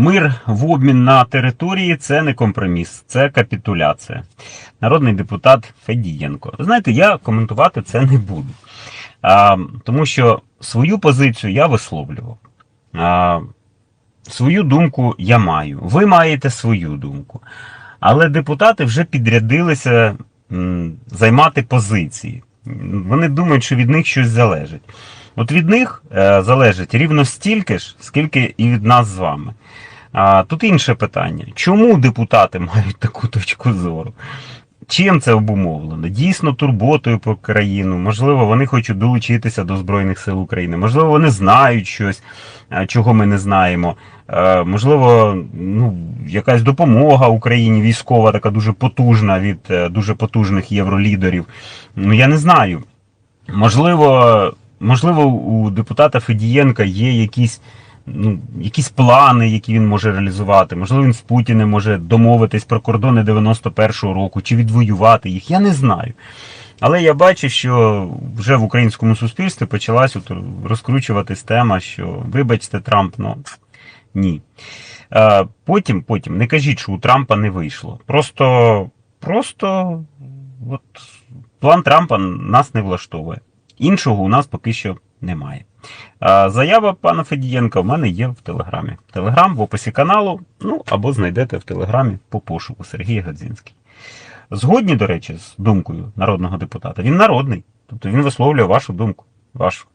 Мир в обмін на території це не компроміс, це капітуляція. Народний депутат Федієнко. Знаєте, я коментувати це не буду. А, тому що свою позицію я висловлював. А, свою думку я маю. Ви маєте свою думку. Але депутати вже підрядилися займати позиції. Вони думають, що від них щось залежить. От від них е, залежить рівно стільки ж, скільки і від нас з вами. А, тут інше питання: чому депутати мають таку точку зору? Чим це обумовлено? Дійсно турботою про країну. Можливо, вони хочуть долучитися до Збройних сил України. Можливо, вони знають щось, чого ми не знаємо. Е, Можливо, ну, якась допомога Україні військова, така дуже потужна від е, дуже потужних євролідерів. Ну я не знаю. Можливо, можливо, у депутата Федієнка є якісь, ну, якісь плани, які він може реалізувати. Можливо, він з Путіним може домовитись про кордони 91-го року чи відвоювати їх. Я не знаю. Але я бачу, що вже в українському суспільстві почалась розкручуватись тема, що вибачте, Трамп, ну ні. Е, Потім, потім, не кажіть, що у Трампа не вийшло. Просто, просто от, план Трампа нас не влаштовує. Іншого у нас поки що немає. Заява пана Федієнка в мене є в Телеграмі. Телеграм в описі каналу, ну або знайдете в Телеграмі по пошуку Сергій Гадзінський. Згодні, до речі, з думкою народного депутата. Він народний, тобто він висловлює вашу думку, вашу.